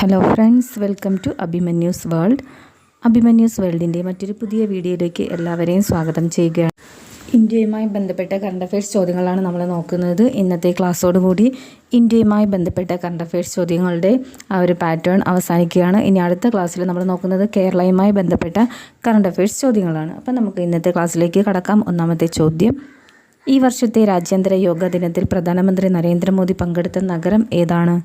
Hello friends welcome to Abhimanyu's world Abhimanyu's വേൾഡിന്റെ മറ്റൊരു പുതിയ വീഡിയോയിലേക്ക് എല്ലാവരെയും സ്വാഗതം ചെയ്യുകയാണ്. ഇന്ത്യയുമായി ബന്ധപ്പെട്ട കറണ്ട് അഫയേഴ്സ് ചോദ്യങ്ങളാണ് നമ്മൾ നോക്കുന്നത്. ഇന്നത്തെ ക്ലാസ്സോടുകൂടി ഇന്ത്യയുമായി ബന്ധപ്പെട്ട കറണ്ട് അഫയേഴ്സ് ചോദ്യങ്ങളുടെ ആ ഒരു പാറ്റേൺ അവസാനിക്കുകയാണ്. ഇനി അടുത്ത ക്ലാസ്സിൽ നമ്മൾ നോക്കുന്നത് കേരളയുമായി ബന്ധപ്പെട്ട കറണ്ട് അഫയേഴ്സ് ചോദ്യങ്ങളാണ്. അപ്പം നമുക്ക് ഇന്നത്തെ ക്ലാസ്സിലേക്ക് കടക്കാം. ഒന്നാമത്തെ ചോദ്യം. ഈ വർഷത്തെ രാജ്യാന്തര യോഗ ദിനത്തിൽ പ്രധാനമന്ത്രി നരേന്ദ്രമോദി പങ്കെടുത്ത നഗരം ഏതാണ്?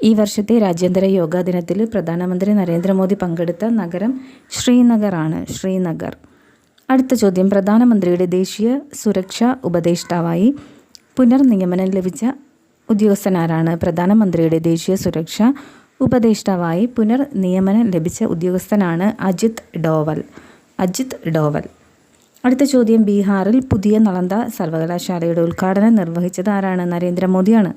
ഈ വർഷത്തെ രാജ്യാന്തര യോഗാ ദിനത്തിൽ പ്രധാനമന്ത്രി നരേന്ദ്രമോദി പങ്കെടുത്ത നഗരം ശ്രീനഗറാണ് ശ്രീനഗർ. അടുത്ത ചോദ്യം പ്രധാനമന്ത്രിയുടെ ദേശീയ സുരക്ഷാ ഉപദേഷ്ടാവായി പുനർനിയമനം ലഭിച്ച ഉദ്യോഗസ്ഥനാരാണ്? പ്രധാനമന്ത്രിയുടെ ദേശീയ സുരക്ഷാ ഉപദേഷ്ടാവായി പുനർനിയമനം ലഭിച്ച ഉദ്യോഗസ്ഥനാണ് അജിത് ഡോവൽ. അജിത് ഡോവൽ. അടുത്ത ചോദ്യം ബീഹാറിൽ പുതിയ നളന്ദ സർവകലാശാലയുടെ ഉദ്ഘാടനം നിർവഹിച്ചത് ആരാണ്? നരേന്ദ്രമോദിയാണ്.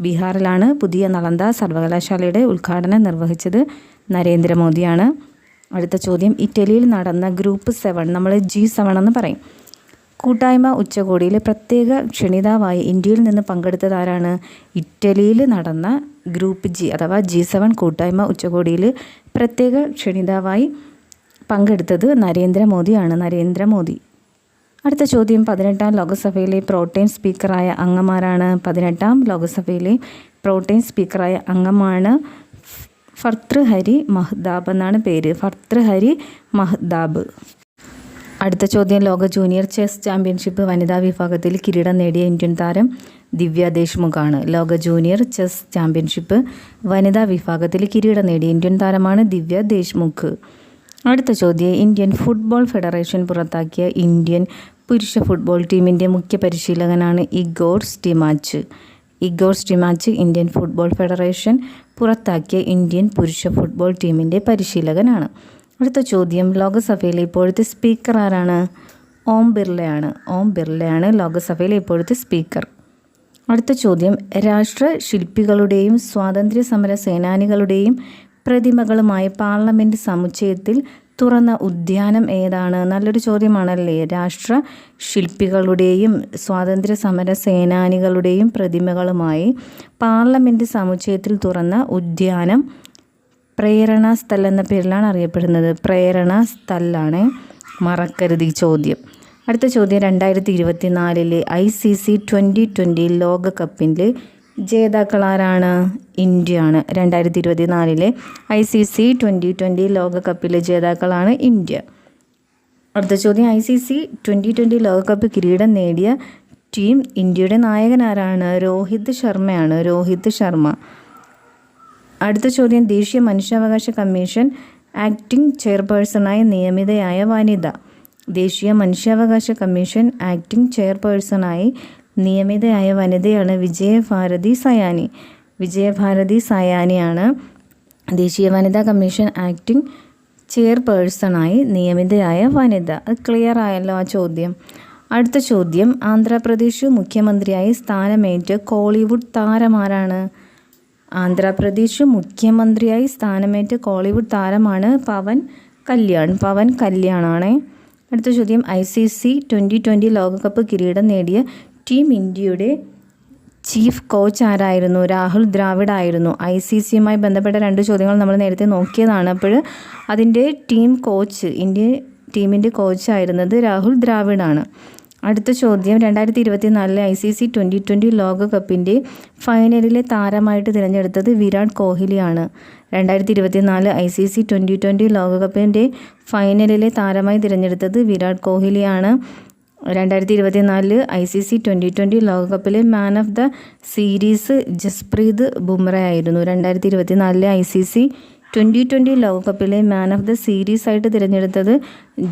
ബീഹാറിലാണ് പുതിയ നളന്ദ സർവകലാശാലയുടെ ഉദ്ഘാടനം നിർവഹിച്ചത് നരേന്ദ്രമോദിയാണ്. അടുത്ത ചോദ്യം ഇറ്റലിയിൽ നടന്ന ഗ്രൂപ്പ് സെവൻ നമ്മൾ ജി സെവൻ എന്ന് പറയും. കൂട്ടായ്മ ഉച്ചകോടിയിൽ പ്രത്യേക ക്ഷണിതാവായി ഇന്ത്യയിൽ നിന്ന് പങ്കെടുത്തത് ആരാണ്? ഇറ്റലിയിൽ നടന്ന ഗ്രൂപ്പ് ജി അഥവാ ജി സെവൻ കൂട്ടായ്മ ഉച്ചകോടിയിൽ പ്രത്യേക ക്ഷണിതാവായി പങ്കെടുത്തത് നരേന്ദ്രമോദിയാണ്. നരേന്ദ്രമോദി അടുത്ത ചോദ്യം പതിനെട്ടാം ലോകസഭയിലെ പ്രോട്ടീൻ സ്പീക്കറായ അംഗമാരാണ്. പതിനെട്ടാം ലോകസഭയിലെ പ്രോട്ടീൻ സ്പീക്കറായ അംഗമാണ് ഫർത്തൃഹരി മഹ്താബ് എന്നാണ് പേര്. ഫർത്തൃഹരി മഹ്താബ് അടുത്ത ചോദ്യം ലോക ജൂനിയർ ചെസ് ചാമ്പ്യൻഷിപ്പ് വനിതാ വിഭാഗത്തിൽ കിരീടം നേടിയ ഇന്ത്യൻ താരം ദിവ്യ ദേശ്മുഖാണ്. ലോക ജൂനിയർ ചെസ് ചാമ്പ്യൻഷിപ്പ് വനിതാ വിഭാഗത്തിൽ കിരീടം നേടിയ ഇന്ത്യൻ താരമാണ് ദിവ്യ ദേശ്മുഖ്. അടുത്ത ചോദ്യം. ഇന്ത്യൻ ഫുട്ബോൾ ഫെഡറേഷൻ പുറത്താക്കിയ ഇന്ത്യൻ പുരുഷ ഫുട്ബോൾ ടീമിന്റെ മുഖ്യ പരിശീലകനാണ് Igor Stimac. Igor Stimac Indian football federation പുറത്താക്കിയ ഇന്ത്യൻ പുരുഷ ഫുട്ബോൾ ടീമിന്റെ പരിശീലകനാണ്. അടുത്ത ചോദ്യം. ലോകസഭയിലെ ഇപ്പോഴത്തെ സ്പീക്കർ ആരാണ്? ഓം ബിർളയാണ്. ഓം ബിർളയാണ് ലോകസഭയിലെ ഇപ്പോഴത്തെ സ്പീക്കർ. അടുത്ത ചോദ്യം. രാഷ്ട്ര ശില്പികളുടെയും സ്വാതന്ത്ര്യ സമര സേനാനികളുടെയും പ്രതിമകളുമായി പാർലമെന്റ് സമുച്ചയത്തിൽ തുറന്ന ഉദ്യാനം ഏതാണ്? നല്ലൊരു ചോദ്യമാണല്ലേ. രാഷ്ട്ര ശില്പികളുടെയും സ്വാതന്ത്ര്യ സമര സേനാനികളുടെയും പ്രതിമകളുമായി പാർലമെന്റ് സമുച്ചയത്തിൽ തുറന്ന ഉദ്യാനം പ്രേരണ സ്ഥൽ എന്ന പേരിലാണ് അറിയപ്പെടുന്നത്. പ്രേരണ സ്ഥലാണ്. മറക്കരുത് ഈ ചോദ്യം. അടുത്ത ചോദ്യം. രണ്ടായിരത്തി ഇരുപത്തി നാലിലെ I C C twenty twenty ലോകകപ്പിന്റെ ജേതാക്കളാരാണ്? ഇന്ത്യയാണ്. രണ്ടായിരത്തി ഇരുപത്തി നാലിലെ I C C twenty twenty ലോകകപ്പിലെ ജേതാക്കളാണ് ഇന്ത്യ. അടുത്ത ചോദ്യം. I C C twenty twenty ലോകകപ്പ് കിരീടം നേടിയ ടീം ഇന്ത്യയുടെ നായകൻ ആരാണ് രോഹിത് ശർമ്മയാണ്. രോഹിത് ശർമ്മ. അടുത്ത ചോദ്യം. ദേശീയ മനുഷ്യാവകാശ കമ്മീഷൻ ആക്ടിംഗ് ചെയർപേഴ്സണായി നിയമിതയായ വനിത. ദേശീയ മനുഷ്യാവകാശ കമ്മീഷൻ ആക്ടിംഗ് ചെയർപേഴ്സണായി നിയമിതയായ വനിതയാണ് വിജയഭാരതി സയാനി. വിജയഭാരതി സയാനിയാണ് ദേശീയ വനിതാ കമ്മീഷൻ ആക്ടിംഗ് ചെയർപേഴ്സണായി നിയമിതയായ വനിത. അത് ക്ലിയർ ആയല്ലോ ആ ചോദ്യം. അടുത്ത ചോദ്യം ആന്ധ്രാപ്രദേശ് മുഖ്യമന്ത്രിയായി സ്ഥാനമേറ്റ കോളിവുഡ് താരമാരാണ്? ആന്ധ്രാപ്രദേശ് മുഖ്യമന്ത്രിയായി സ്ഥാനമേറ്റ കോളിവുഡ് താരമാണ് പവൻ കല്യാൺ. പവൻ കല്യാണാണേ. അടുത്ത ചോദ്യം I C C twenty twenty ലോകകപ്പ് കിരീടം നേടിയ ടീം ഇന്ത്യയുടെ ചീഫ് കോച്ച് ആരായിരുന്നു? രാഹുൽ ദ്രാവിഡ് ആയിരുന്നു. ഐ സി സിയുമായി ബന്ധപ്പെട്ട രണ്ട് ചോദ്യങ്ങൾ നമ്മൾ നേരത്തെ നോക്കിയതാണ്. അപ്പോൾ അതിന്റെ ടീം കോച്ച് ഇന്ത്യ ടീമിന്റെ കോച്ചായിരുന്നത് രാഹുൽ ദ്രാവിഡാണ് അടുത്ത ചോദ്യം രണ്ടായിരത്തി ഇരുപത്തി നാലിലെ I C C twenty twenty ലോകകപ്പിന്റെ ഫൈനലിലെ താരമായിട്ട് തിരഞ്ഞെടുത്തത് വിരാട് കോഹ്ലിയാണ്. രണ്ടായിരത്തി ഇരുപത്തി നാല് I C C twenty twenty ലോകകപ്പിന്റെ ഫൈനലിലെ താരമായി തിരഞ്ഞെടുത്തത് വിരാട് കോഹ്ലിയാണ്. രണ്ടായിരത്തി ഇരുപത്തി നാലിൽ I C C twenty twenty ലോകകപ്പിലെ man of the series Jasprit Bumrah ആയിരുന്നു. രണ്ടായിരത്തി ഇരുപത്തി നാലിലെ I C C twenty twenty ലോകകപ്പിലെ മാൻ ഓഫ് ദ സീരീസ് ആയിട്ട് തിരഞ്ഞെടുത്തത്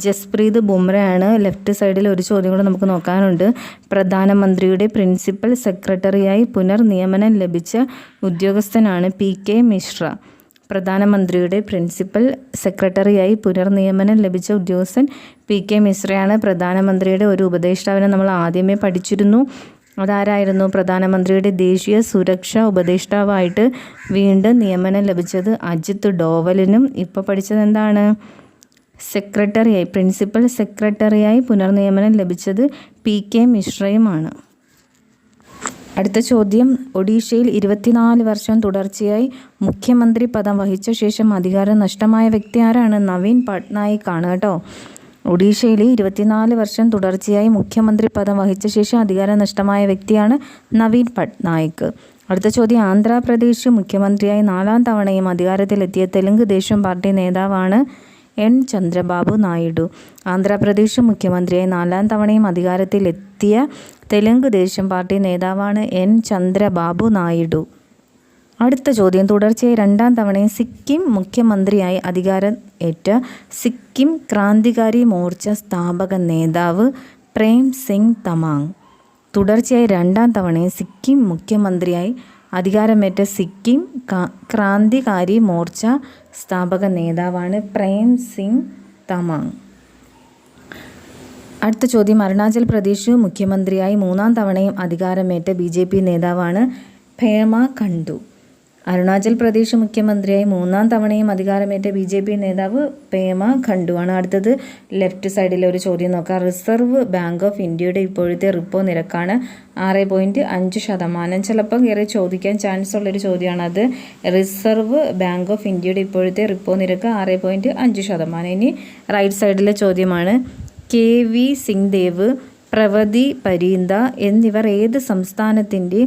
ജസ്പ്രീത് ബുംറയാണ്. ലെഫ്റ്റ് സൈഡിൽ ഒരു ചോദ്യം കൂടെ നമുക്ക് നോക്കാനുണ്ട്. പ്രധാനമന്ത്രിയുടെ പ്രിൻസിപ്പൽ സെക്രട്ടറിയായി പുനർനിയമനം ലഭിച്ച ഉദ്യോഗസ്ഥനാണ് പി കെ മിശ്ര. പ്രധാനമന്ത്രിയുടെ പ്രിൻസിപ്പൽ സെക്രട്ടറിയായി പുനർനിയമനം ലഭിച്ച ഉദ്യോഗസ്ഥൻ പി കെ മിശ്രയാണ്. പ്രധാനമന്ത്രിയുടെ ഒരു ഉപദേഷ്ടാവിനെ നമ്മൾ ആദ്യമേ പഠിച്ചിരുന്നു. അതാരായിരുന്നു? പ്രധാനമന്ത്രിയുടെ ദേശീയ സുരക്ഷാ ഉപദേഷ്ടാവായിട്ട് വീണ്ടും നിയമനം ലഭിച്ചത് അജിത് ഡോവലിനും. ഇപ്പോൾ പഠിച്ചത് എന്താണ്? സെക്രട്ടറിയായി പ്രിൻസിപ്പൽ സെക്രട്ടറിയായി പുനർനിയമനം ലഭിച്ചത് പി കെ മിശ്രയുമാണ്. അടുത്ത ചോദ്യം. ഒഡീഷയിൽ ഇരുപത്തിനാല് വർഷം തുടർച്ചയായി മുഖ്യമന്ത്രി പദം വഹിച്ച ശേഷം അധികാരം നഷ്ടമായ വ്യക്തി ആരാണ്? നവീൻ പട്നായിക് ആണ് കേട്ടോ. ഒഡീഷയിൽ ഇരുപത്തിനാല് വർഷം തുടർച്ചയായി മുഖ്യമന്ത്രി പദം വഹിച്ച ശേഷം അധികാരം നഷ്ടമായ വ്യക്തിയാണ് നവീൻ പട്നായിക്. അടുത്ത ചോദ്യം. ആന്ധ്രാപ്രദേശ് മുഖ്യമന്ത്രിയായി നാലാം തവണയും അധികാരത്തിലെത്തിയ തെലുങ്ക് ദേശം പാർട്ടി നേതാവാണ് എൻ ചന്ദ്രബാബു നായിഡു. ആന്ധ്രാപ്രദേശ് മുഖ്യമന്ത്രിയായി നാലാം തവണയും അധികാരത്തിലെത്തിയ തെലുങ്ക് ദേശം പാർട്ടി നേതാവാണ് എൻ ചന്ദ്രബാബു നായിഡു. അടുത്ത ചോദ്യം. തുടർച്ചയായി രണ്ടാം തവണയും സിക്കിം മുഖ്യമന്ത്രിയായി അധികാരം ഏറ്റ സിക്കിം ക്രാന്തികാരി മോർച്ച സ്ഥാപക നേതാവ് പ്രേം സിംഗ് തമാങ്. തുടർച്ചയായി രണ്ടാം തവണയും സിക്കിം മുഖ്യമന്ത്രിയായി അധികാരമേറ്റ സിക്കിം ക്രാന്തികാരി മോർച്ച സ്ഥാപക നേതാവാണ് പ്രേം സിംഗ് തമാങ്. അടുത്ത ചോദ്യം. അരുണാചൽ പ്രദേശ് മുഖ്യമന്ത്രിയായി മൂന്നാം തവണയും അധികാരമേറ്റ ബി ജെ പി നേതാവാണ് ഭേമ ഖണ്ഡു അരുണാചൽ പ്രദേശ് മുഖ്യമന്ത്രിയായി മൂന്നാം തവണയും അധികാരമേറ്റ ബി ജെ പി നേതാവ് പേമ ഖണ്ഡുവാണ്. അടുത്തത് ലെഫ്റ്റ് സൈഡിലെ ഒരു ചോദ്യം നോക്കാം. റിസർവ് ബാങ്ക് ഓഫ് ഇന്ത്യയുടെ ഇപ്പോഴത്തെ റിപ്പോ നിരക്കാണ് ആറ് പോയിന്റ് അഞ്ച് ശതമാനം. ചിലപ്പോൾ കയറി ചോദിക്കാൻ ചാൻസ് ഉള്ളൊരു ചോദ്യമാണ് അത്. റിസർവ് ബാങ്ക് ഓഫ് ഇന്ത്യയുടെ ഇപ്പോഴത്തെ റിപ്പോ നിരക്ക് ആറ് പോയിന്റ് അഞ്ച് ശതമാനം. ഇനി റൈറ്റ് സൈഡിലെ ചോദ്യമാണ്. കെ വി സിംഗ് ദേവ് പ്രവതി പരീന്ത എന്നിവർ ഏത് സംസ്ഥാനത്തിന്റെ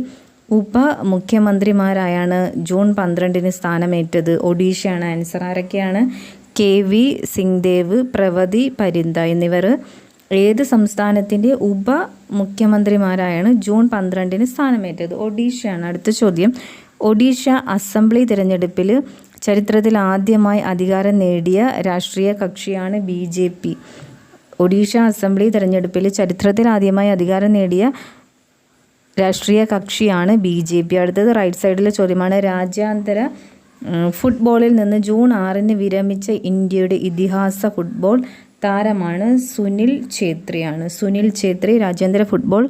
ഉപമുഖ്യമന്ത്രിമാരായാണ് ജൂൺ പന്ത്രണ്ടിന് സ്ഥാനമേറ്റത്. ഒഡീഷയാണ് ആൻസർ. ആരൊക്കെയാണ്? കെ വി സിംഗ്ദേവ് പ്രവതി പരിന്ത എന്നിവർ. ഏത് സംസ്ഥാനത്തിന്റെ ഉപമുഖ്യമന്ത്രിമാരായാണ് ജൂൺ പന്ത്രണ്ടിന് സ്ഥാനമേറ്റത്? ഒഡീഷയാണ്. അടുത്ത ചോദ്യം. ഒഡീഷ അസംബ്ലി തിരഞ്ഞെടുപ്പിൽ ചരിത്രത്തിൽ ആദ്യമായി അധികാരം നേടിയ രാഷ്ട്രീയ കക്ഷിയാണ് B J P. Odisha assembly തിരഞ്ഞെടുപ്പിൽ ചരിത്രത്തിൽ ആദ്യമായി അധികാരം നേടിയ രാഷ്ട്രീയ കക്ഷിയാണ് ബി ജെ പി. അടുത്തത് റൈറ്റ് സൈഡിലെ ചോദ്യമാണ്. രാജ്യാന്തര ഫുട്ബോളിൽ നിന്ന് ജൂൺ ആറിന് വിരമിച്ച ഇന്ത്യയുടെ ഇതിഹാസ ഫുട്ബോൾ താരമാണ് സുനിൽ ഛേത്രിയാണ്. സുനിൽ ഛേത്രി രാജ്യാന്തര ഫുട്ബോൾ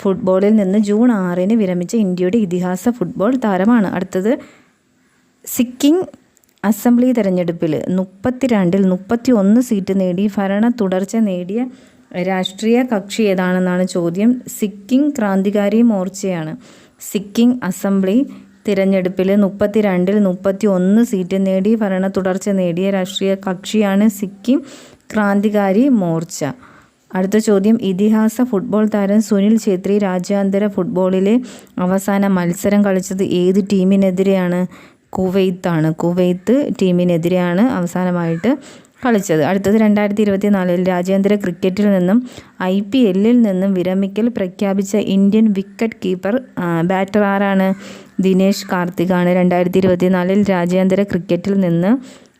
ഫുട്ബോളിൽ നിന്ന് ജൂൺ ആറിന് വിരമിച്ച ഇന്ത്യയുടെ ഇതിഹാസ ഫുട്ബോൾ താരമാണ്. അടുത്തത് സിക്കിം അസംബ്ലി തെരഞ്ഞെടുപ്പിൽ മുപ്പത്തിരണ്ടിൽ മുപ്പത്തി ഒന്ന് സീറ്റ് നേടി ഭരണ തുടർച്ച നേടിയ രാഷ്ട്രീയ കക്ഷി ഏതാണെന്നാണ് ചോദ്യം. സിക്കിം ക്രാന്തികാരി മോർച്ചയാണ്. സിക്കിം അസംബ്ലി തിരഞ്ഞെടുപ്പിൽ മുപ്പത്തിരണ്ടിൽ മുപ്പത്തി ഒന്ന് സീറ്റ് നേടി ഭരണ തുടർച്ച നേടിയ രാഷ്ട്രീയ കക്ഷിയാണ് സിക്കിം ക്രാന്തികാരി മോർച്ച. അടുത്ത ചോദ്യം. ഇതിഹാസ ഫുട്ബോൾ താരം സുനിൽ ഛേത്രി രാജ്യാന്തര ഫുട്ബോളിലെ അവസാന മത്സരം കളിച്ചത് ഏത് ടീമിനെതിരെയാണ്? കുവൈത്താണ്. കുവൈത്ത് ടീമിനെതിരെയാണ് അവസാനമായിട്ട് കളിച്ചത്. അടുത്തത് രണ്ടായിരത്തി ഇരുപത്തി നാലിൽ രാജ്യാന്തര ക്രിക്കറ്റിൽ നിന്നും ഐ പി എല്ലിൽ നിന്നും വിരമിക്കൽ പ്രഖ്യാപിച്ച ഇന്ത്യൻ വിക്കറ്റ് കീപ്പർ ബാറ്റർ ആരാണ്? ദിനേശ് കാർത്തികാണ്. രണ്ടായിരത്തി ഇരുപത്തി നാലിൽ രാജ്യാന്തര ക്രിക്കറ്റിൽ നിന്ന്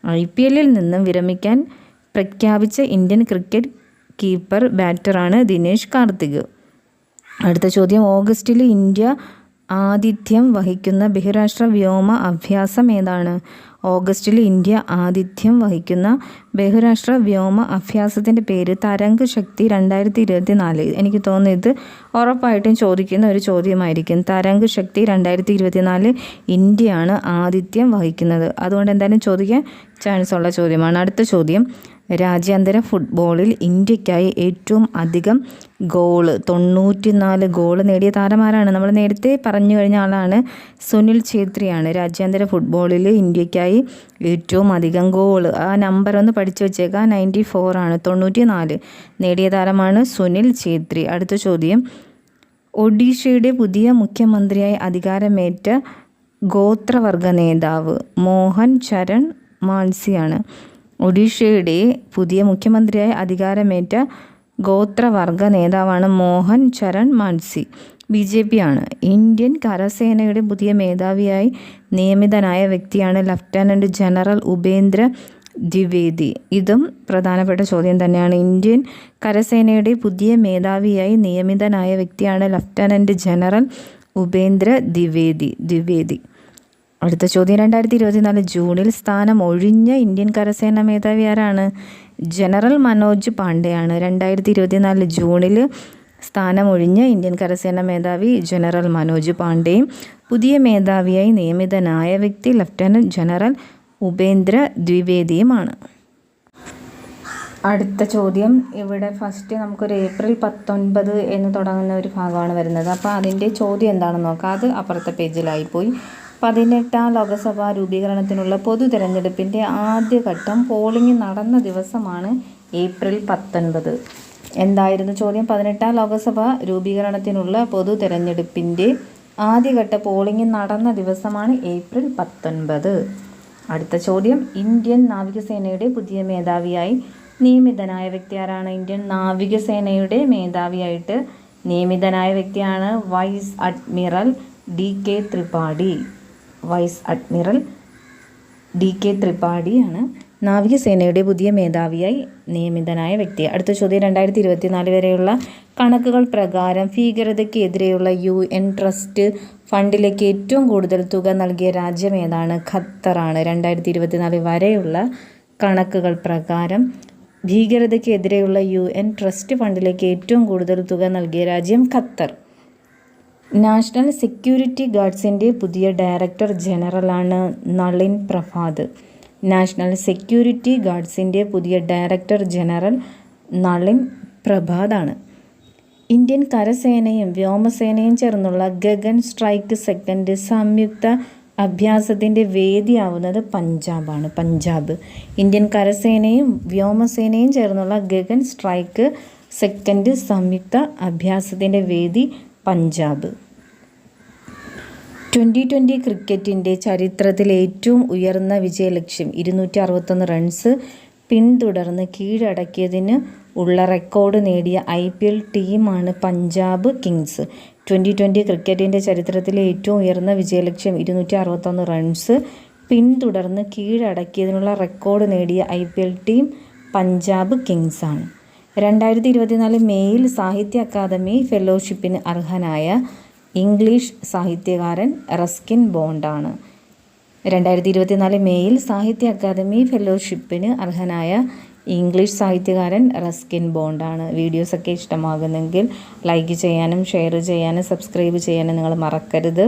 ഐ പി എല്ലിൽ നിന്നും വിരമിക്കാൻ പ്രഖ്യാപിച്ച ഇന്ത്യൻ ക്രിക്കറ്റ് കീപ്പർ ബാറ്ററാണ് ദിനേശ് കാർത്തിക്. അടുത്ത ചോദ്യം. ഓഗസ്റ്റിൽ ഇന്ത്യ ആതിഥ്യം വഹിക്കുന്ന ബഹിരാഷ്ട്ര വ്യോമ അഭ്യാസം ഏതാണ്? ഓഗസ്റ്റിൽ ഇന്ത്യ ആതിഥ്യം വഹിക്കുന്ന ബഹുരാഷ്ട്ര വ്യോമ അഭ്യാസത്തിന്റെ പേര് തരംഗ് ശക്തി രണ്ടായിരത്തി ഇരുപത്തി നാല് എനിക്ക് തോന്നുന്നു ഇത് ഉറപ്പായിട്ടും ചോദിക്കുന്ന ഒരു ചോദ്യമായിരിക്കും. തരംഗ് ശക്തി രണ്ടായിരത്തി ഇരുപത്തി നാല് ഇന്ത്യയാണ് ആതിഥ്യം വഹിക്കുന്നത്. അതുകൊണ്ട് എന്തായാലും ചോദിക്കാൻ ചാൻസ് ഉള്ള ചോദ്യമാണ്. അടുത്ത ചോദ്യം. രാജ്യാന്തര ഫുട്ബോളിൽ ഇന്ത്യക്കായി ഏറ്റവും അധികം ഗോൾ തൊണ്ണൂറ്റിനാല് ഗോൾ നേടിയ താരമാരാണ്. നമ്മൾ നേരത്തെ പറഞ്ഞു കഴിഞ്ഞ ആളാണ് സുനിൽ ഛേത്രിയാണ്. രാജ്യാന്തര ഫുട്ബോളിൽ ഇന്ത്യക്കായി ഏറ്റവും അധികം ഗോൾ ആ നമ്പർ ഒന്ന് പഠിച്ചു വെച്ചേക്കാം. നയന്റി ഫോറാണ് തൊണ്ണൂറ്റി നാല് നേടിയ താരമാണ് സുനിൽ ഛേത്രി. അടുത്ത ചോദ്യം. ഒഡീഷയുടെ പുതിയ മുഖ്യമന്ത്രിയായി അധികാരമേറ്റ ഗോത്രവർഗ നേതാവ് മോഹൻ ചരൺ മാൻസിയാണ്. ഒഡീഷയുടെ പുതിയ മുഖ്യമന്ത്രിയായി അധികാരമേറ്റ ഗോത്രവർഗ നേതാവാണ് Mohan Charan Majhi. B J P ആണ് ഇന്ത്യൻ കരസേനയുടെ പുതിയ മേധാവിയായി നിയമിതനായ വ്യക്തിയാണ് ലഫ്റ്റനന്റ് ജനറൽ ഉപേന്ദ്ര ദ്വിവേദി. ഇതും പ്രധാനപ്പെട്ട ചോദ്യം തന്നെയാണ്. ഇന്ത്യൻ കരസേനയുടെ പുതിയ മേധാവിയായി നിയമിതനായ വ്യക്തിയാണ് ലഫ്റ്റനന്റ് ജനറൽ ഉപേന്ദ്ര ദ്വിവേദി. ദ്വിവേദി. അടുത്ത ചോദ്യം രണ്ടായിരത്തി ഇരുപത്തിനാല് ജൂണിൽ സ്ഥാനം ഒഴിഞ്ഞ ഇന്ത്യൻ കരസേന മേധാവി ആരാണ്? ജനറൽ മനോജ് പാണ്ഡെയാണ്. രണ്ടായിരത്തി ഇരുപത്തിനാല് ജൂണിൽ സ്ഥാനം ഒഴിഞ്ഞ ഇന്ത്യൻ കരസേന മേധാവി ജനറൽ മനോജ് പാണ്ഡെയും പുതിയ മേധാവിയായി നിയമിതനായ വ്യക്തി ലഫ്റ്റനന്റ് ജനറൽ ഉപേന്ദ്ര ദ്വിവേദിയുമാണ്. അടുത്ത ചോദ്യം. ഇവിടെ ഫസ്റ്റ് നമുക്കൊരു ഏപ്രിൽ പത്തൊൻപത് എന്ന് തുടങ്ങുന്ന ഒരു ഭാഗമാണ് വരുന്നത്. അപ്പോൾ അതിന്റെ ചോദ്യം എന്താണെന്ന് നോക്കാം. അത് അപ്പുറത്തെ പേജിലായിപ്പോയി പതിനെട്ടാം ലോകസഭാ രൂപീകരണത്തിനുള്ള പൊതു തിരഞ്ഞെടുപ്പിന്റെ ആദ്യഘട്ടം പോളിംഗ് നടന്ന ദിവസമാണ് ഏപ്രിൽ പത്തൊൻപത്. എന്തായിരുന്നു ചോദ്യം? പതിനെട്ടാം ലോകസഭാ രൂപീകരണത്തിനുള്ള പൊതു തിരഞ്ഞെടുപ്പിന്റെ ആദ്യഘട്ട പോളിംഗ് നടന്ന ദിവസമാണ് ഏപ്രിൽ പത്തൊൻപത്. അടുത്ത ചോദ്യം. ഇന്ത്യൻ നാവികസേനയുടെ പുതിയ മേധാവിയായി നിയമിതനായ വ്യക്തി ആരാണ് ഇന്ത്യൻ നാവികസേനയുടെ മേധാവിയായിട്ട് നിയമിതനായ വ്യക്തിയാണ് vice admiral D K Tripathi. Vice admiral D K ത്രിപാഠിയാണ്. നാവികസേനയുടെ പുതിയ മേധാവിയായി നിയമിതനായ വ്യക്തി. അടുത്ത ചോദ്യം രണ്ടായിരത്തി ഇരുപത്തിനാല് വരെയുള്ള കണക്കുകൾ പ്രകാരം ഭീകരതയ്ക്കെതിരെയുള്ള യു എൻ ട്രസ്റ്റ് ഫണ്ടിലേക്ക് ഏറ്റവും കൂടുതൽ തുക നൽകിയ രാജ്യം ഏതാണ്? ഖത്തറാണ്. രണ്ടായിരത്തി ഇരുപത്തിനാല് വരെയുള്ള കണക്കുകൾ പ്രകാരം ഭീകരതയ്ക്കെതിരെയുള്ള യു എൻ ട്രസ്റ്റ് ഫണ്ടിലേക്ക് ഏറ്റവും കൂടുതൽ തുക നൽകിയ രാജ്യം ഖത്തർ. നാഷണൽ സെക്യൂരിറ്റി ഗാർഡ്സിന്റെ പുതിയ ഡയറക്ടർ ജനറലാണ് നളിൻ പ്രഭാത്. നാഷണൽ സെക്യൂരിറ്റി ഗാർഡ്സിന്റെ പുതിയ ഡയറക്ടർ ജനറൽ നളിൻ പ്രഭാതാണ്. ഇന്ത്യൻ കരസേനയും വ്യോമസേനയും ചേർന്നുള്ള ഗഗൻ സ്ട്രൈക്ക് സെക്കൻഡ് സംയുക്ത അഭ്യാസത്തിന്റെ വേദിയാവുന്നത് പഞ്ചാബാണ്. പഞ്ചാബ്. ഇന്ത്യൻ കരസേനയും വ്യോമസേനയും ചേർന്നുള്ള ഗഗൻ സ്ട്രൈക്ക് സെക്കൻഡ് സംയുക്ത അഭ്യാസത്തിന്റെ വേദി പഞ്ചാബ്. ട്വന്റി ട്വന്റി ക്രിക്കറ്റിന്റെ ചരിത്രത്തിലെ ഏറ്റവും ഉയർന്ന വിജയലക്ഷ്യം ഇരുന്നൂറ്റി അറുപത്തൊന്ന് റൺസ് പിന്തുടർന്ന് കീഴടക്കിയതിന് ഉള്ള റെക്കോർഡ് നേടിയ ഐ പി എൽ ടീമാണ് പഞ്ചാബ് കിങ്സ്. ട്വന്റി ട്വന്റി ക്രിക്കറ്റിന്റെ ചരിത്രത്തിലെ ഏറ്റവും ഉയർന്ന വിജയലക്ഷ്യം ഇരുന്നൂറ്റി അറുപത്തൊന്ന് റൺസ് പിന്തുടർന്ന് കീഴടക്കിയതിനുള്ള റെക്കോർഡ് നേടിയ I P L team Punjab കിങ്സാണ്. രണ്ടായിരത്തി ഇരുപത്തിനാല് മെയ്യിൽ സാഹിത്യ അക്കാദമി ഫെലോഷിപ്പിന് അർഹനായ ഇംഗ്ലീഷ് സാഹിത്യകാരൻ റസ്കിൻ ബോണ്ടാണ്. രണ്ടായിരത്തി ഇരുപത്തിനാല് മെയ്യിൽ സാഹിത്യ അക്കാദമി ഫെലോഷിപ്പിന് അർഹനായ ഇംഗ്ലീഷ് സാഹിത്യകാരൻ റസ്കിൻ ബോണ്ടാണ്. വീഡിയോസൊക്കെ ഇഷ്ടമാകുന്നെങ്കിൽ ലൈക്ക് ചെയ്യാനും ഷെയർ ചെയ്യാനും സബ്സ്ക്രൈബ് ചെയ്യാനും നിങ്ങൾ മറക്കരുത്.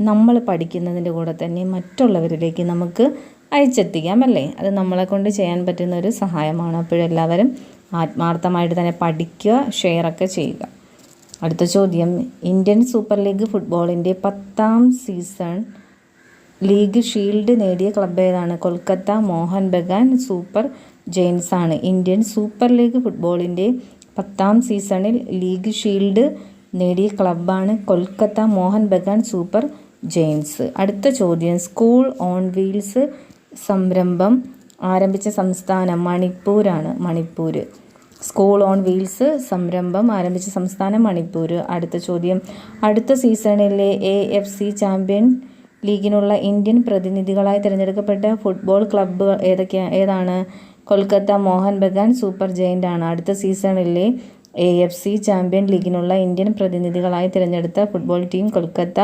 നമ്മൾ പഠിക്കുന്നതിന്റെ കൂടെ തന്നെ മറ്റുള്ളവരിലേക്ക് നമുക്ക് അയച്ചെത്തിക്കാം അല്ലേ? അത് നമ്മളെ കൊണ്ട് ചെയ്യാൻ പറ്റുന്ന ഒരു സഹായമാണ്. അപ്പോഴെല്ലാവരും ആത്മാർത്ഥമായിട്ട് തന്നെ പഠിക്കുക ഷെയറൊക്കെ ചെയ്യുക. അടുത്ത ചോദ്യം. ഇന്ത്യൻ സൂപ്പർ ലീഗ് ഫുട്ബോളിന്റെ പത്താം സീസൺ ലീഗ് ഷീൽഡ് നേടിയ ക്ലബ്ബ് ഏതാണ്? കൊൽക്കത്ത മോഹൻ ബഗാൻ സൂപ്പർ ജെയിൻസ് ആണ്. ഇന്ത്യൻ സൂപ്പർ ലീഗ് ഫുട്ബോളിന്റെ പത്താം സീസണിൽ ലീഗ് ഷീൽഡ് നേടിയ ക്ലബ്ബാണ് കൊൽക്കത്ത മോഹൻ ബഗാൻ സൂപ്പർ ജെയിൻസ് അടുത്ത ചോദ്യം. സ്കൂൾ ഓൺ വീൽസ് സംരംഭം ആരംഭിച്ച സംസ്ഥാനം മണിപ്പൂരാണ് മണിപ്പൂർ സ്കൂൾ ഓൺ വീൽസ് സംരംഭം ആരംഭിച്ച സംസ്ഥാനം മണിപ്പൂർ അടുത്ത ചോദ്യം. അടുത്ത സീസണിലെ എ എഫ് സി ചാമ്പ്യൻ ലീഗിനുള്ള ഇന്ത്യൻ പ്രതിനിധികളായി തിരഞ്ഞെടുക്കപ്പെട്ട ഫുട്ബോൾ ക്ലബ്ബ് ഏതൊക്കെയാണ് ഏതാണ്? കൊൽക്കത്ത മോഹൻ ബഗാൻ സൂപ്പർ ജയന്റ് ആണ് അടുത്ത സീസണിലെ എ എഫ് സി ചാമ്പ്യൻ ലീഗിനുള്ള ഇന്ത്യൻ പ്രതിനിധികളായി തിരഞ്ഞെടുത്ത football team Kolkata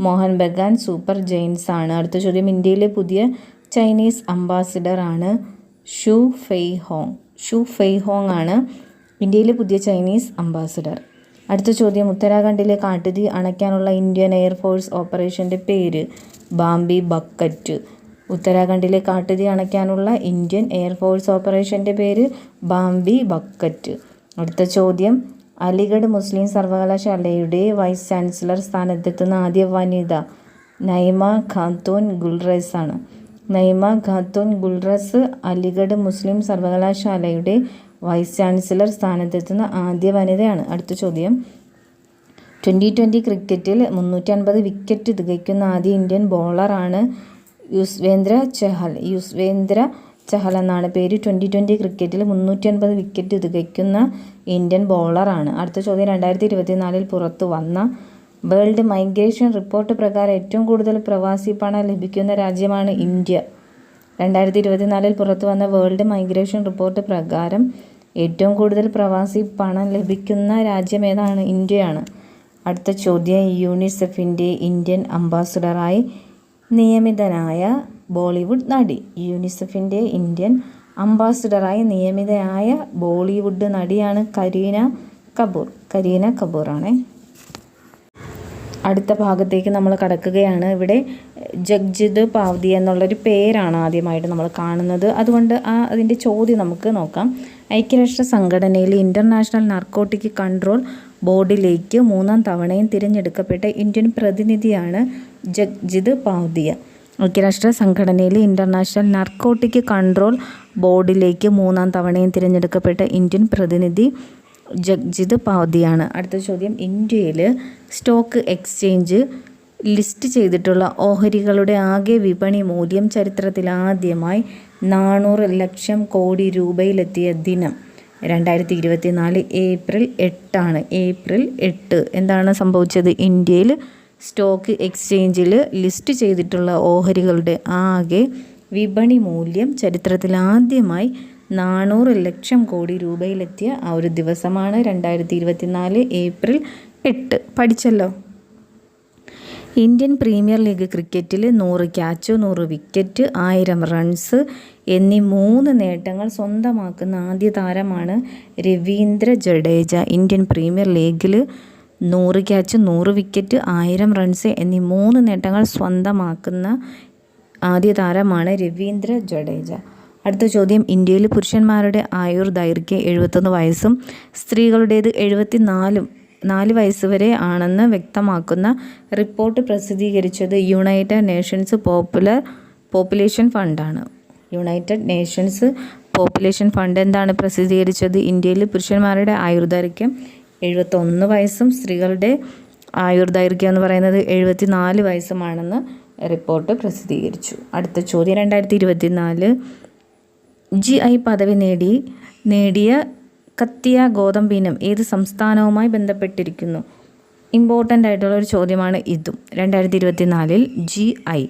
Mohun Bagan super giants ആണ് അടുത്ത ചോദ്യം. ഇന്ത്യയിലെ പുതിയ ചൈനീസ് അംബാസിഡർ ആണ് ഷു Feihong Xu Feihong ആണ് ഇന്ത്യയിലെ പുതിയ ചൈനീസ് അംബാസിഡർ. അടുത്ത ചോദ്യം ഉത്തരാഖണ്ഡിലെ കാട്ടുതീ അണയ്ക്കാനുള്ള ഇന്ത്യൻ എയർഫോഴ്സ് ഓപ്പറേഷന്റെ പേര് ബാംബി ബക്കറ്റ്. ഉത്തരാഖണ്ഡിലെ കാട്ടുതീ അണയ്ക്കാനുള്ള ഇന്ത്യൻ എയർഫോഴ്സ് ഓപ്പറേഷന്റെ പേര് ബാംബി ബക്കറ്റ്. അടുത്ത ചോദ്യം അലിഗഡ് മുസ്ലിം സർവകലാശാലയുടെ വൈസ് ചാൻസലർ സ്ഥാനത്തെത്തുന്ന ആദ്യ വനിത നൈമ ഖാത്തൂൻ ഗുൽറൈസ് ആണ് നൈമ ഖാത്തൂൻ ഗുൽറസ് അലിഗഡ് മുസ്ലിം സർവകലാശാലയുടെ വൈസ് ചാൻസലർ സ്ഥാനത്തെത്തുന്ന ആദ്യ വനിതയാണ്. അടുത്ത ചോദ്യം. ട്വന്റി ട്വന്റി ക്രിക്കറ്റിൽ മുന്നൂറ്റി അൻപത് വിക്കറ്റ് തികയ്ക്കുന്ന ആദ്യ ഇന്ത്യൻ ബോളറാണ് യുസ്വേന്ദ്ര ചഹൽ. യുസ്വേന്ദ്ര ചഹൽ എന്നാണ് പേര്. ട്വന്റി ട്വന്റി ക്രിക്കറ്റിൽ മുന്നൂറ്റി അൻപത് വിക്കറ്റ് തികയ്ക്കുന്ന ഇന്ത്യൻ ബോളറാണ്. അടുത്ത ചോദ്യം. രണ്ടായിരത്തി ഇരുപത്തിനാലിൽ പുറത്തു വന്ന വേൾഡ് മൈഗ്രേഷൻ റിപ്പോർട്ട് പ്രകാരം ഏറ്റവും കൂടുതൽ പ്രവാസി പണം ലഭിക്കുന്ന രാജ്യമാണ് ഇന്ത്യ. രണ്ടായിരത്തി ഇരുപത്തിനാലിൽ പുറത്തു വന്ന വേൾഡ് മൈഗ്രേഷൻ റിപ്പോർട്ട് പ്രകാരം ഏറ്റവും കൂടുതൽ പ്രവാസി പണം ലഭിക്കുന്ന രാജ്യം ഏതാണ്? ഇന്ത്യയാണ്. അടുത്ത ചോദ്യം. യൂണിസെഫിന്റെ ഇന്ത്യൻ അംബാസഡറായി നിയമിതനായ ബോളിവുഡ് നടി. യൂണിസെഫിന്റെ ഇന്ത്യൻ അംബാസഡറായി നിയമിതയായ ബോളിവുഡ് നടിയാണ് കരീന കപൂർ. കരീന കപൂറാണേ. അടുത്ത ഭാഗത്തേക്ക് നമ്മൾ കടക്കുകയാണ്. ഇവിടെ ജഗ്ജിത് പാവതി എന്നുള്ളൊരു പേരാണ് ആദ്യമായിട്ട് നമ്മൾ കാണുന്നത്. അതുകൊണ്ട് ആ അതിന്റെ ചോദ്യം നമുക്ക് നോക്കാം. ഐക്യരാഷ്ട്ര സംഘടനയിലെ ഇന്റർനാഷണൽ നർക്കോട്ടിക് കൺട്രോൾ ബോർഡിലേക്ക് മൂന്നാം തവണയും തിരഞ്ഞെടുക്കപ്പെട്ട ഇന്ത്യൻ പ്രതിനിധിയാണ് ജഗ്ജിത് പാവ്ദിയ ഐക്യരാഷ്ട്ര സംഘടനയിലെ ഇന്റർനാഷണൽ നർക്കോട്ടിക് കൺട്രോൾ ബോർഡിലേക്ക് മൂന്നാം തവണയും തിരഞ്ഞെടുക്കപ്പെട്ട ഇന്ത്യൻ പ്രതിനിധി ജഗ്ജിത് പാവതിയാണ്. അടുത്ത ചോദ്യം. ഇന്ത്യയിൽ സ്റ്റോക്ക് എക്സ്ചേഞ്ച് ലിസ്റ്റ് ചെയ്തിട്ടുള്ള ഓഹരികളുടെ ആകെ വിപണി മൂല്യം ചരിത്രത്തിൽ ആദ്യമായി നാനൂറ് ലക്ഷം കോടി രൂപയിലെത്തിയ ദിനം രണ്ടായിരത്തി ഇരുപത്തി നാല് ഏപ്രിൽ എട്ടാണ്. ഏപ്രിൽ എട്ട്. എന്താണ് സംഭവിച്ചത്? ഇന്ത്യയിൽ സ്റ്റോക്ക് എക്സ്ചേഞ്ചിൽ ലിസ്റ്റ് ചെയ്തിട്ടുള്ള ഓഹരികളുടെ ആകെ വിപണി മൂല്യം ചരിത്രത്തിൽ ആദ്യമായി നാനൂറ് ലക്ഷം കോടി രൂപയിലെത്തിയ ആ ഒരു ദിവസമാണ് രണ്ടായിരത്തി ഇരുപത്തി നാല് ഏപ്രിൽ എട്ട്. പഠിച്ചല്ലോ? ഇന്ത്യൻ പ്രീമിയർ ലീഗ് ക്രിക്കറ്റിൽ നൂറ് ക്യാച്ച് നൂറ് വിക്കറ്റ് ആയിരം റൺസ് എന്നീ മൂന്ന് നേട്ടങ്ങൾ സ്വന്തമാക്കുന്ന ആദ്യ താരമാണ് രവീന്ദ്ര ജഡേജ. ഇന്ത്യൻ പ്രീമിയർ ലീഗിൽ നൂറ് ക്യാച്ച് നൂറ് വിക്കറ്റ് ആയിരം റൺസ് എന്നീ മൂന്ന് നേട്ടങ്ങൾ സ്വന്തമാക്കുന്ന ആദ്യ താരമാണ് രവീന്ദ്ര ജഡേജ. അടുത്ത ചോദ്യം. ഇന്ത്യയിൽ പുരുഷന്മാരുടെ ആയുർ ദൈർഘ്യം എഴുപത്തൊന്ന് വയസ്സും സ്ത്രീകളുടേത് എഴുപത്തി നാലും നാല് വയസ്സ് വരെ ആണെന്ന് വ്യക്തമാക്കുന്ന റിപ്പോർട്ട് പ്രസിദ്ധീകരിച്ചത് യുണൈറ്റഡ് നേഷൻസ് പോപ്പുലർ പോപ്പുലേഷൻ ഫണ്ടാണ്. യുണൈറ്റഡ് നേഷൻസ് പോപ്പുലേഷൻ ഫണ്ട് എന്താണ് പ്രസിദ്ധീകരിച്ചത്? ഇന്ത്യയിൽ പുരുഷന്മാരുടെ ആയുർദൈർഘ്യം എഴുപത്തൊന്ന് വയസ്സും സ്ത്രീകളുടെ ആയുർദൈർഘ്യം എന്ന് പറയുന്നത് എഴുപത്തി നാല് വയസ്സുമാണെന്ന് റിപ്പോർട്ട് പ്രസിദ്ധീകരിച്ചു. അടുത്ത ചോദ്യം. രണ്ടായിരത്തി ഇരുപത്തി നാല് ജി ഐ പദവി നേടി നേടിയ കത്തിയ ഗോതമ്പിനം ഏത് സംസ്ഥാനവുമായി ബന്ധപ്പെട്ടിരിക്കുന്നു? ഇമ്പോർട്ടന്റ് ആയിട്ടുള്ള ഒരു ചോദ്യമാണ് ഇതും. രണ്ടായിരത്തി ഇരുപത്തി നാലിൽ ജി ഐ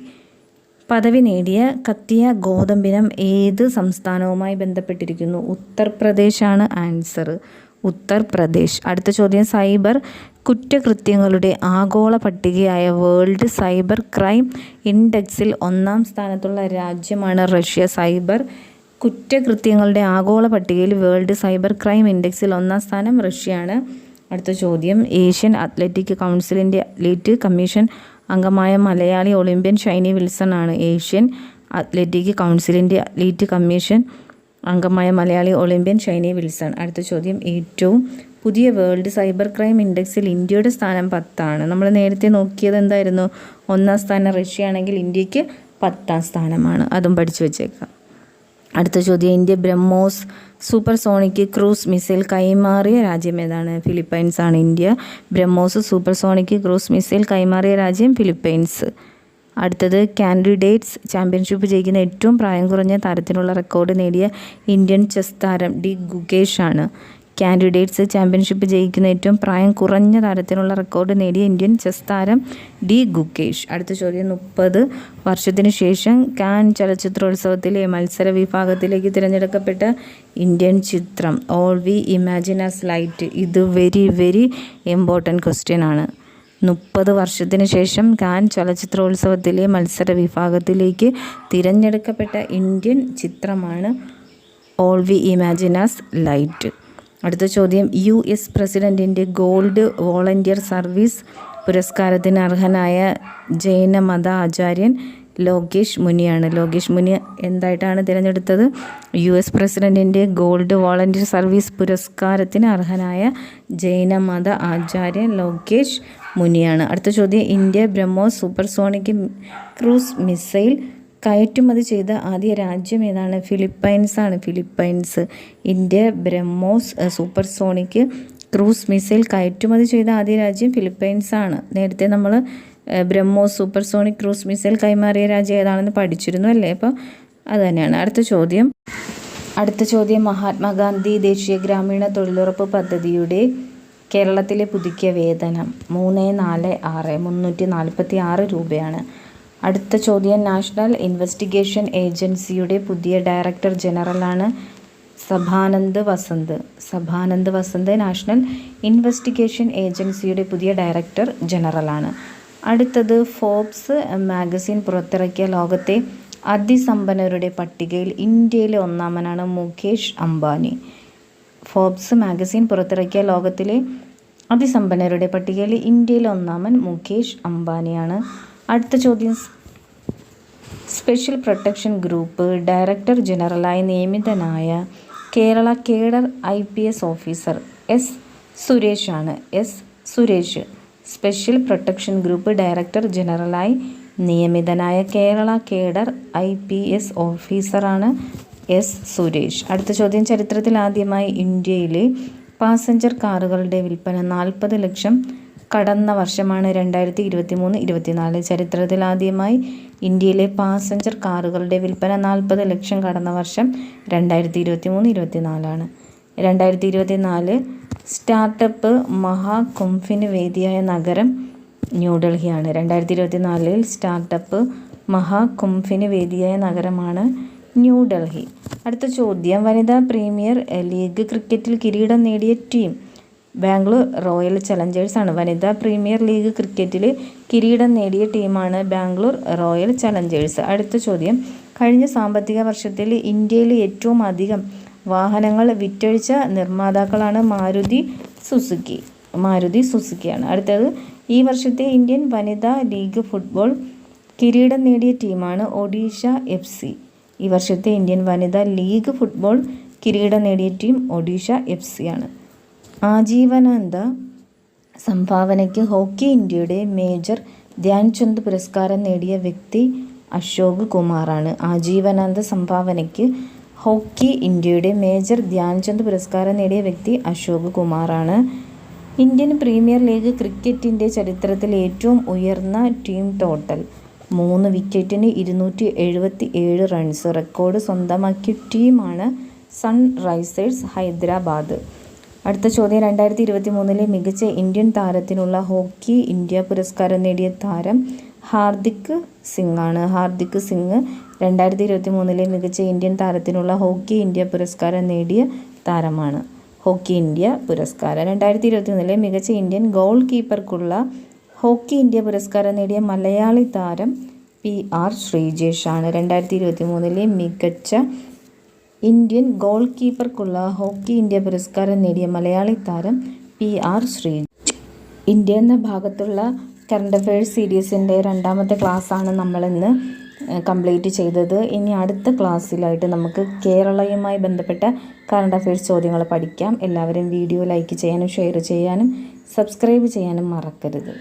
പദവി നേടിയ കത്തിയ ഗോതമ്പിനം ഏത് സംസ്ഥാനവുമായി ബന്ധപ്പെട്ടിരിക്കുന്നു? ഉത്തർപ്രദേശാണ് ആൻസർ ഉത്തർപ്രദേശ്. അടുത്ത ചോദ്യം സൈബർ കുറ്റകൃത്യങ്ങളുടെ ആഗോള പട്ടികയായ വേൾഡ് സൈബർ ക്രൈം ഇൻഡെക്സിൽ ഒന്നാം സ്ഥാനത്തുള്ള രാജ്യമാണ് റഷ്യ. സൈബർ കുറ്റകൃത്യങ്ങളുടെ ആഗോള പട്ടികയിൽ വേൾഡ് സൈബർ ക്രൈം ഇൻഡെക്സിൽ ഒന്നാം സ്ഥാനം റഷ്യയാണ്. അടുത്ത ചോദ്യം ഏഷ്യൻ അത്ലറ്റിക് കൗൺസിലിന്റെ അത്ലറ്റ് കമ്മീഷൻ അംഗമായ മലയാളി ഒളിമ്പ്യൻ ഷൈനി വിൽസൺ ആണ് ഏഷ്യൻ അത്ലറ്റിക് കൗൺസിലിന്റെ അത്ലറ്റ് കമ്മീഷൻ അംഗമായ മലയാളി ഒളിമ്പ്യൻ ഷൈനി വിൽസൺ. അടുത്ത ചോദ്യം ഏറ്റവും പുതിയ വേൾഡ് സൈബർ ക്രൈം ഇൻഡെക്സിൽ ഇന്ത്യയുടെ സ്ഥാനം പത്താണ്. നമ്മൾ നേരത്തെ നോക്കിയത് എന്തായിരുന്നു? ഒന്നാം സ്ഥാനം റഷ്യ ആണെങ്കിൽ ഇന്ത്യയ്ക്ക് പത്താം സ്ഥാനമാണ്. അതും പഠിച്ചു വെച്ചേക്കാം. അടുത്ത ചോദ്യം India BrahMos supersonic cruise missile കൈമാറിയ രാജ്യം ഏതാണ്? ഫിലിപ്പൈൻസ് ആണ് India. BrahMos supersonic cruise missile കൈമാറിയ രാജ്യം ഫിലിപ്പൈൻസ് അടുത്തത് കാൻഡിഡേറ്റ്സ് ചാമ്പ്യൻഷിപ്പ് ജയിക്കുന്ന ഏറ്റവും പ്രായം കുറഞ്ഞ താരത്തിനുള്ള റെക്കോർഡ് നേടിയ ഇന്ത്യൻ ചെസ് താരം ഡി ഗുകേഷ് ആണ്. കാൻഡിഡേറ്റ്സ് ചാമ്പ്യൻഷിപ്പ് ജയിക്കുന്ന ഏറ്റവും പ്രായം കുറഞ്ഞ താരത്തിനുള്ള റെക്കോർഡ് നേടിയ ഇന്ത്യൻ ചെസ് താരം ഡി ഗുകേഷ്. അടുത്ത ചോദ്യം മുപ്പത് വർഷത്തിന് ശേഷം കാൻ ചലച്ചിത്രോത്സവത്തിലെ മത്സര വിഭാഗത്തിലേക്ക് തിരഞ്ഞെടുക്കപ്പെട്ട ഇന്ത്യൻ ചിത്രം all we imagine imagine as light ഇത് വെരി വെരി ഇമ്പോർട്ടന്റ് ക്വസ്റ്റ്യൻ ആണ്. മുപ്പത് വർഷത്തിന് ശേഷം കാൻ ചലച്ചിത്രോത്സവത്തിലെ മത്സര വിഭാഗത്തിലേക്ക് തിരഞ്ഞെടുക്കപ്പെട്ട ഇന്ത്യൻ ചിത്രമാണ് ഓൾ വി ഇമാജിനസ് ലൈറ്റ് അടുത്ത ചോദ്യം. യു എസ് പ്രസിഡന്റിന്റെ ഗോൾഡ് വോളണ്ടിയർ സർവീസ് പുരസ്കാരത്തിന് അർഹനായ ജൈന മത ആചാര്യൻ ലോകേഷ് മുനിയാണ്. ലോകേഷ് മുനി എന്തായിട്ടാണ് തിരഞ്ഞെടുത്തത്? യു എസ് പ്രസിഡന്റിന്റെ ഗോൾഡ് വോളണ്ടിയർ സർവീസ് പുരസ്കാരത്തിന് അർഹനായ ജൈന മത ആചാര്യൻ ലോകേഷ് മുനിയാണ്. അടുത്ത ചോദ്യം. India BrahMos supersonic cruise missile കയറ്റുമതി ചെയ്ത ആദ്യ രാജ്യം ഏതാണ്? ഫിലിപ്പൈൻസ് ആണ്. Philippines India BrahMos super supersonic cruise missile കയറ്റുമതി ചെയ്ത ആദ്യ രാജ്യം ഫിലിപ്പൈൻസ് ആണ്. നേരത്തെ നമ്മൾ BrahMos super sonic cruise missile കൈമാറിയ രാജ്യം ഏതാണെന്ന് പഠിച്ചിരുന്നു അല്ലേ? അപ്പോൾ അത് തന്നെയാണ്. അടുത്ത ചോദ്യം. അടുത്ത ചോദ്യം മഹാത്മാഗാന്ധി ദേശീയ ഗ്രാമീണ തൊഴിലുറപ്പ് പദ്ധതിയുടെ കേരളത്തിലെ പുതുക്കിയ വേതനം മൂന്ന് നാല് ആറ് മുന്നൂറ്റി നാൽപ്പത്തി ആറ് രൂപയാണ്. അടുത്ത ചോദ്യം നാഷണൽ ഇൻവെസ്റ്റിഗേഷൻ ഏജൻസിയുടെ പുതിയ ഡയറക്ടർ ജനറലാണ് സഭാനന്ദ് വസന്ത്. സഭാനന്ദ് വസന്ത് നാഷണൽ ഇൻവെസ്റ്റിഗേഷൻ ഏജൻസിയുടെ പുതിയ ഡയറക്ടർ ജനറലാണ്. അടുത്തത് ഫോബ്സ് മാഗസിൻ പുറത്തിറക്കിയ ലോകത്തെ അതിസമ്പന്നരുടെ പട്ടികയിൽ ഇന്ത്യയിലെ ഒന്നാമനാണ് മുകേഷ് അംബാനി. ഫോബ്സ് മാഗസിൻ പുറത്തിറക്കിയ ലോകത്തിലെ അതിസമ്പന്നരുടെ പട്ടികയിൽ ഇന്ത്യയിലെ ഒന്നാമൻ മുകേഷ് അംബാനിയാണ്. അടുത്ത ചോദ്യം. സ്പെഷ്യൽ പ്രൊട്ടക്ഷൻ ഗ്രൂപ്പ് ഡയറക്ടർ ജനറലായി നിയമിതനായ Kerala cadre I P S officer S Suresh ആണ് S Suresh special protection group director ജനറലായി നിയമിതനായ Kerala cadre I P S ഓഫീസറാണ് എസ് സുരേഷ്. അടുത്ത ചോദ്യം. ചരിത്രത്തിൽ ആദ്യമായി ഇന്ത്യയിലെ പാസഞ്ചർ കാറുകളുടെ വിൽപ്പന നാൽപ്പത് ലക്ഷം കടന്ന വർഷമാണ് രണ്ടായിരത്തി ഇരുപത്തി മൂന്ന് ഇരുപത്തിനാല്. ചരിത്രത്തിൽ ആദ്യമായി ഇന്ത്യയിലെ പാസഞ്ചർ കാറുകളുടെ വിൽപ്പന നാൽപ്പത് ലക്ഷം കടന്ന വർഷം രണ്ടായിരത്തി ഇരുപത്തി മൂന്ന് ഇരുപത്തിനാലാണ്. രണ്ടായിരത്തി ഇരുപത്തി നാല് സ്റ്റാർട്ടപ്പ് മഹാകുംഫിന് വേദിയായ നഗരം ന്യൂഡൽഹിയാണ്. രണ്ടായിരത്തി ഇരുപത്തി നാലിൽ സ്റ്റാർട്ടപ്പ് മഹാകുംഫിന് വേദിയായ നഗരമാണ് ന്യൂഡൽഹി. അടുത്ത ചോദ്യം. വനിതാ പ്രീമിയർ ലീഗ് ക്രിക്കറ്റിൽ കിരീടം നേടിയ ടീം ബാംഗ്ലൂർ റോയൽ ചലഞ്ചേഴ്സാണ്. വനിതാ പ്രീമിയർ ലീഗ് ക്രിക്കറ്റിൽ കിരീടം നേടിയ ടീമാണ് ബാംഗ്ലൂർ റോയൽ ചലഞ്ചേഴ്സ്. അടുത്ത ചോദ്യം. കഴിഞ്ഞ സാമ്പത്തിക വർഷത്തിൽ ഇന്ത്യയിൽ ഏറ്റവും അധികം വാഹനങ്ങൾ വിറ്റഴിച്ച നിർമ്മാതാക്കളാണ് മാരുതി സുസുക്കി മാരുതി സുസുക്കിയാണ്. അടുത്തത്. ഈ വർഷത്തെ ഇന്ത്യൻ വനിതാ ലീഗ് ഫുട്ബോൾ കിരീടം നേടിയ ടീമാണ് ഒഡീഷ എഫ് സി. ഈ വർഷത്തെ ഇന്ത്യൻ വനിതാ ലീഗ് ഫുട്ബോൾ കിരീടം നേടിയ ടീം ഒഡീഷ എഫ് സി ആണ്. ആജീവനാന്ത സംഭാവനയ്ക്ക് ഹോക്കി ഇന്ത്യയുടെ മേജർ ധ്യാൻചന്ദ് പുരസ്കാരം നേടിയ വ്യക്തി അശോക് കുമാറാണ്. ആജീവനാന്ത സംഭാവനയ്ക്ക് ഹോക്കി ഇന്ത്യയുടെ മേജർ ധ്യാൻചന്ദ് പുരസ്കാരം നേടിയ വ്യക്തി അശോക് കുമാറാണ്. ഇന്ത്യൻ പ്രീമിയർ ലീഗ് ക്രിക്കറ്റിന്റെ ചരിത്രത്തിൽ ഏറ്റവും ഉയർന്ന ടീം ടോട്ടൽ മൂന്ന് വിക്കറ്റിന് ഇരുന്നൂറ്റി എഴുപത്തി ഏഴ് റൺസ്. റെക്കോർഡ് സ്വന്തമാക്കിയ ടീമാണ് സൺറൈസേഴ്സ് ഹൈദരാബാദ്. അടുത്ത ചോദ്യം രണ്ടായിരത്തി ഇരുപത്തി മൂന്നിലെ മികച്ച ഇന്ത്യൻ താരത്തിനുള്ള ഹോക്കി ഇന്ത്യ പുരസ്കാരം നേടിയ താരം ഹാർദിക് സിംഗ് ആണ് ഹാർദിക് സിംഗ് രണ്ടായിരത്തി ഇരുപത്തി മൂന്നിലെ മികച്ച ഇന്ത്യൻ താരത്തിനുള്ള ഹോക്കി ഇന്ത്യ പുരസ്കാരം നേടിയ താരമാണ്. ഹോക്കി ഇന്ത്യ പുരസ്കാരം. രണ്ടായിരത്തി ഇരുപത്തി മൂന്നിലെ മികച്ച ഇന്ത്യൻ ഗോൾ കീപ്പർക്കുള്ള ഹോക്കി ഇന്ത്യ പുരസ്കാരം നേടിയ മലയാളി താരം പി ആർ ശ്രീജേഷാണ്. രണ്ടായിരത്തി ഇരുപത്തി മൂന്നിലെ മികച്ച ഇന്ത്യൻ ഗോൾ കീപ്പർക്കുള്ള ഹോക്കി ഇന്ത്യ പുരസ്കാരം നേടിയ മലയാളി താരം പി ആർ ശ്രീ ഇന്ത്യ എന്ന ഭാഗത്തുള്ള കറണ്ട് അഫയേഴ്സ് സീരീസിന്റെ രണ്ടാമത്തെ ക്ലാസ്സാണ് നമ്മളിന്ന് കംപ്ലീറ്റ് ചെയ്തത്. ഇനി അടുത്ത ക്ലാസ്സിലായിട്ട് നമുക്ക് കേരളയുമായി ബന്ധപ്പെട്ട കറണ്ട് അഫയേഴ്സ് ചോദ്യങ്ങൾ പഠിക്കാം. എല്ലാവരും വീഡിയോ ലൈക്ക് ചെയ്യാനും ഷെയർ ചെയ്യാനും സബ്സ്ക്രൈബ് ചെയ്യാനും മറക്കരുത്.